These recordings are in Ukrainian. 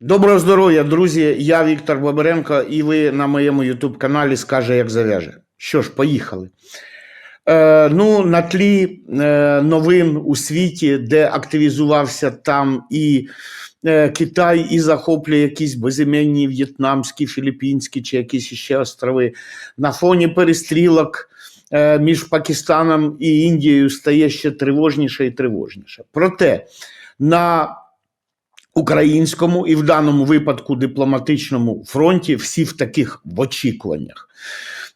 Доброго здоров'я, друзі! Я Віктор Бабаренко, і ви на моєму YouTube каналі Скаже, як зав'яже. Що ж, поїхали. Е, ну, на тлі е, новин у світі, де активізувався там і е, Китай, і захоплює якісь безіменні в'єтнамські, філіппінські чи якісь ще острови. На фоні перестрілок е, між Пакистаном і Індією стає ще тривожніше і тривожніше. Проте на українському і в даному випадку дипломатичному фронті всі в таких в очікуваннях.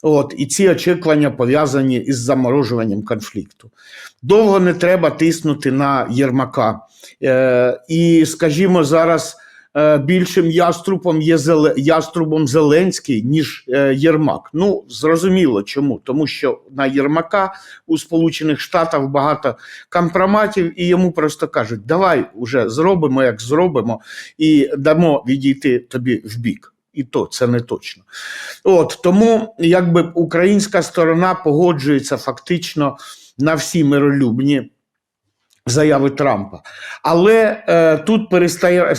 От, і ці очікування пов'язані із заморожуванням конфлікту. Довго не треба тиснути на Єрмака. Е, і, скажімо, зараз більшим яструбом є яструбом Зеленський, ніж е, Єрмак. Ну, зрозуміло чому. Тому що на Єрмака у Сполучених Штатах багато компроматів, і йому просто кажуть: давай уже зробимо, як зробимо, і дамо відійти тобі в бік. І то це не точно. От тому, якби українська сторона погоджується фактично на всі миролюбні заяви Трампа. Але е, тут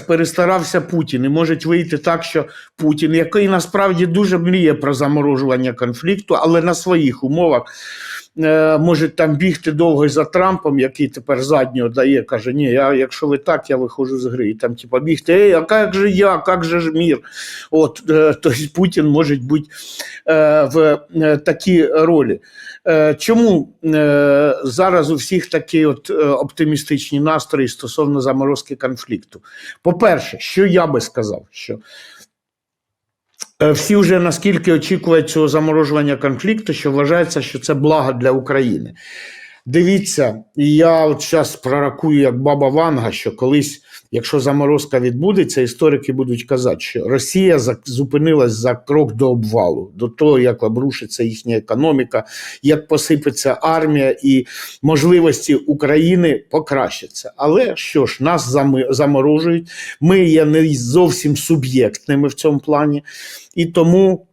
перестарався Путін. І може вийти так, що Путін, який насправді дуже мріє про заморожування конфлікту, але на своїх умовах. Е, Може там бігти довго за Трампом, який тепер заднього дає, каже: Ні, я, якщо ви так, я виходжу з гри. І там, типа, бігти, ей, а як же я, як же ж мір? От, тобто Путін може бути е, в такій ролі. Чому зараз у всіх такі от оптимістичні настрої стосовно заморозки конфлікту? По-перше, що я би сказав, що всі вже наскільки очікують цього заморожування конфлікту, що вважається, що це благо для України. Дивіться, і я от зараз пророкую як баба Ванга, що колись, якщо заморозка відбудеться, історики будуть казати, що Росія зупинилась за крок до обвалу, до того, як обрушиться їхня економіка, як посипеться армія і можливості України покращаться. Але що ж, нас заморожують, ми є не зовсім суб'єктними в цьому плані, і тому.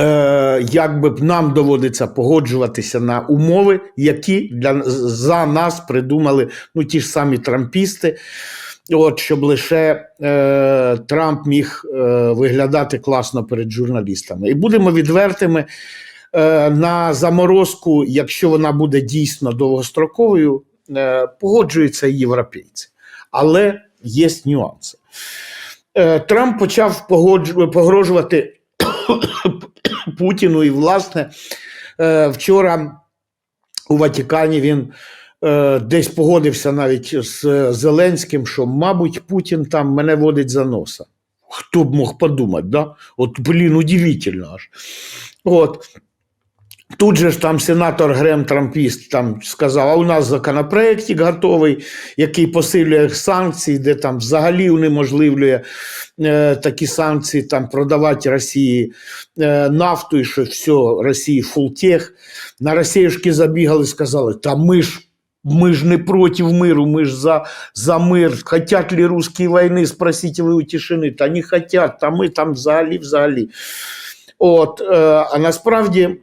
Е, якби нам доводиться погоджуватися на умови, які для за нас придумали ну ті ж самі трампісти, от щоб лише е, Трамп міг е, виглядати класно перед журналістами. І будемо відвертими е, на заморозку, якщо вона буде дійсно довгостроковою, е, погоджуються і європейці, але є нюанси. Е, Трамп почав погодж- погрожувати Путіну. І, власне, е, вчора у Ватикані він е, десь погодився навіть з Зеленським, що, мабуть, Путін там мене водить за носа. Хто б мог подумати, да? От, блін, удивительно аж. От. Тут же ж там сенатор Грем Трампіст там сказав, а у нас законопроєктик готовий, який посилює санкції, де там взагалі унеможливлює е, такі санкції там продавати Росії е, нафту, і що все, Росії фултех. На Росіюшки забігали, сказали, та ми ж мы ж не против миру, мы ж за, за мир. Хотят ли русские войны, спросите вы у тишини. Та не хотят, та ми там взагалі, взагалі. От, е, а насправді е,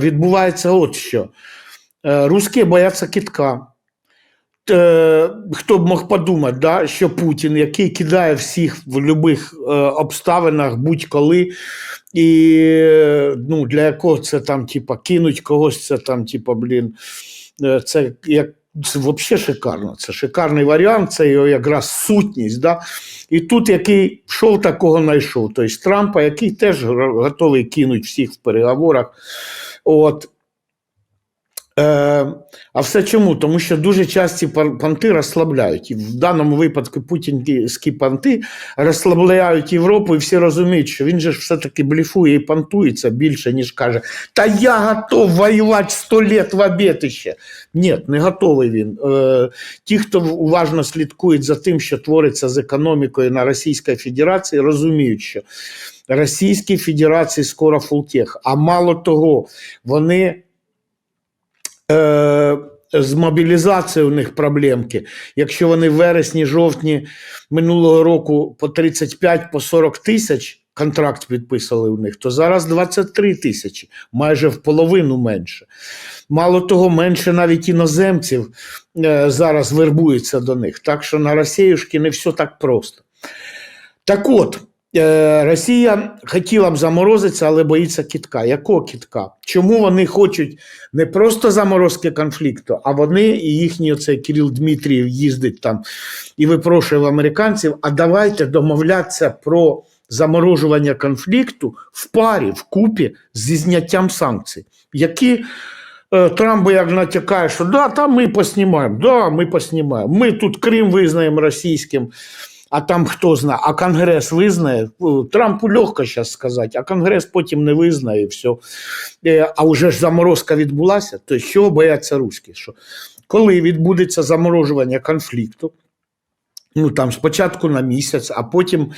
відбувається от що. Е, русські бояться китка. Е, хто б мог подумати, да, що Путін, який кидає всіх в будь-яких е, обставинах, будь-коли, і е, ну, для якого це там, типа, кинуть когось, це там, типа, блін, е, це як. Це взагалі шикарно. Це шикарний варіант, це його якраз сутність. Да? І тут який шов такого знайшов. Тобто Трампа, який теж готовий кинути всіх в переговорах. От. Е, а все чому? Тому що дуже часті пан- панти розслабляють. І в даному випадку путінські панти розслабляють Європу, і всі розуміють, що він же ж все-таки бліфує і пантується більше, ніж каже: Та я готов воювати сто літ в обітище. Ні, не готовий він. Е, ті, хто уважно слідкують за тим, що твориться з економікою на Російській Федерації, розуміють, що Російській Федерації скоро фултех. А мало того, вони. Е, з мобілізацією у них проблемки. Якщо вони в вересні, жовтні минулого року по 35 по 40 тисяч контракт підписали у них, то зараз 23 тисячі, майже в половину менше. Мало того, менше навіть іноземців е, зараз вербується до них. Так що на Росіюшки не все так просто. Так от, Росія хотіла б заморозитися, але боїться кітка. Якого кітка? Чому вони хочуть не просто заморозки конфлікту, а вони і їхній оцей Кирил Дмитрієв їздить там і випрошує в американців, а давайте домовлятися про заморожування конфлікту в парі, в купі зі зняттям санкцій, які е, Трамп як натякає, що да, там ми поснімаємо, да, ми поснімаємо. Ми тут Крим визнаємо російським, а там хто знає, а Конгрес визнає. Трампу легко зараз сказати, а Конгрес потім не визнає і все. А вже ж заморозка відбулася, то що бояться руські? Що коли відбудеться заморожування конфлікту, ну там спочатку на місяць, а потім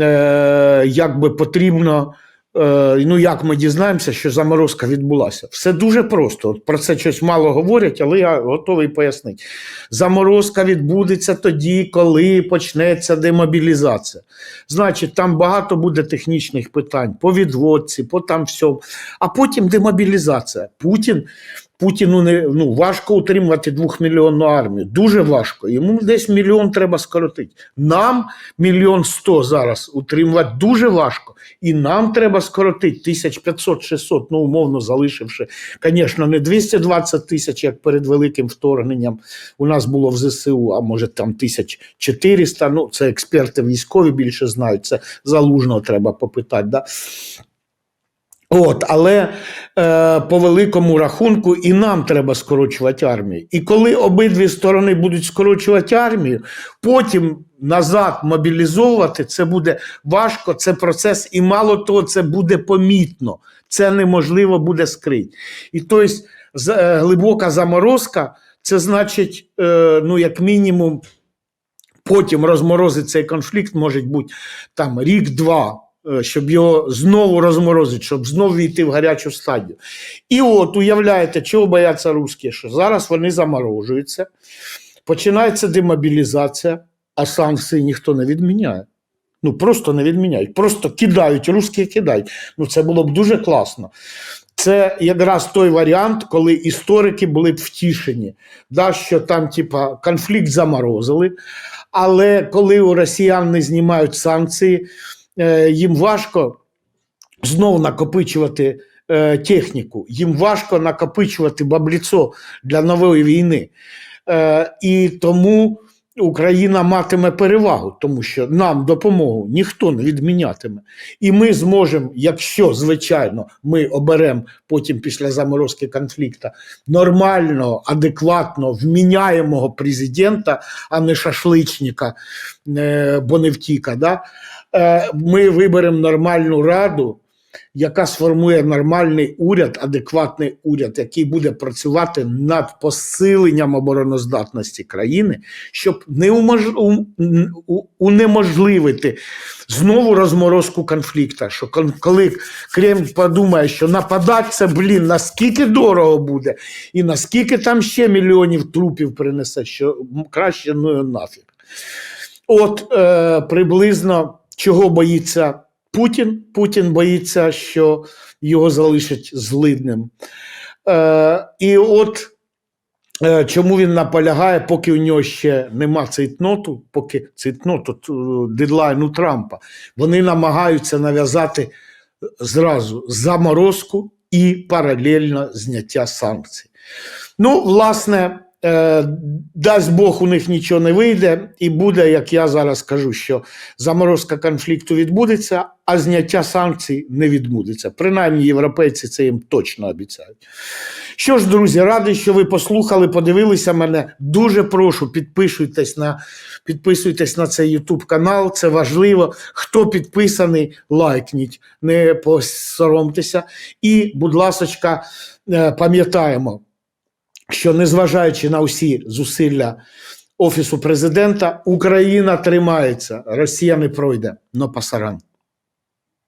е, якби потрібно. Е, ну, як ми дізнаємося, що заморозка відбулася? Все дуже просто. От про це щось мало говорять, але я готовий пояснити. Заморозка відбудеться тоді, коли почнеться демобілізація. Значить, там багато буде технічних питань по відводці, по там всьому. А потім демобілізація. Путін. Путіну не ну важко утримувати двохмільйонну армію. Дуже важко. Йому десь мільйон треба скоротити. Нам мільйон сто зараз утримувати дуже важко. І нам треба скоротити 1500-600, ну умовно залишивши, звісно, не 220 тисяч, як перед великим вторгненням у нас було в ЗСУ, а може там 1400, Ну це експерти військові більше знають. Це залужного треба попитати. Да? От, але е, по великому рахунку і нам треба скорочувати армію. І коли обидві сторони будуть скорочувати армію, потім назад мобілізовувати це буде важко, це процес, і мало того, це буде помітно. Це неможливо буде скрити. І тобто е, глибока заморозка, це значить, е, ну, як мінімум, потім розморозить цей конфлікт, може бути там рік-два, щоб його знову розморозити, щоб знову війти в гарячу стадію. І от уявляєте, чого бояться русські, що зараз вони заморожуються, починається демобілізація, а санкції ніхто не відміняє. Ну просто не відміняють, просто кидають, русські кидають. Ну це було б дуже класно. Це якраз той варіант, коли історики були б втішені, да, що там, типа, конфлікт заморозили, але коли у росіян не знімають санкції, е, їм важко знову накопичувати е, техніку, їм важко накопичувати бабліцо для нової війни. Е, і тому Україна матиме перевагу, тому що нам допомогу ніхто не відмінятиме. І ми зможемо, якщо, звичайно, ми оберемо потім після заморозки конфлікту нормального, адекватного, вміняємого президента, а не шашличника, е, Боневтіка, да? Е, ми виберемо нормальну раду, яка сформує нормальний уряд, адекватний уряд, який буде працювати над посиленням обороноздатності країни, щоб не умож... унеможливити знову розморозку конфлікту. Що коли Кремль подумає, що нападати це, блін, наскільки дорого буде, і наскільки там ще мільйонів трупів принесе, що краще ну нафіг. От е, приблизно чого боїться Путін. Путін боїться, що його залишать злидним. Е, і от е, чому він наполягає, поки у нього ще нема цейтноту, поки цейтноту дедлайну Трампа, вони намагаються нав'язати зразу заморозку і паралельно зняття санкцій. Ну, власне, е, дасть Бог, у них нічого не вийде, і буде, як я зараз кажу, що заморозка конфлікту відбудеться, а зняття санкцій не відбудеться. Принаймні, європейці це їм точно обіцяють. Що ж, друзі, радий, що ви послухали, подивилися мене. Дуже прошу, підписуйтесь на, підписуйтесь на цей YouTube канал. Це важливо. Хто підписаний, лайкніть, не посоромтеся. І, будь ласочка, е, пам'ятаємо, що незважаючи на усі зусилля Офісу президента, Україна тримається, Росія не пройде, но пасаран.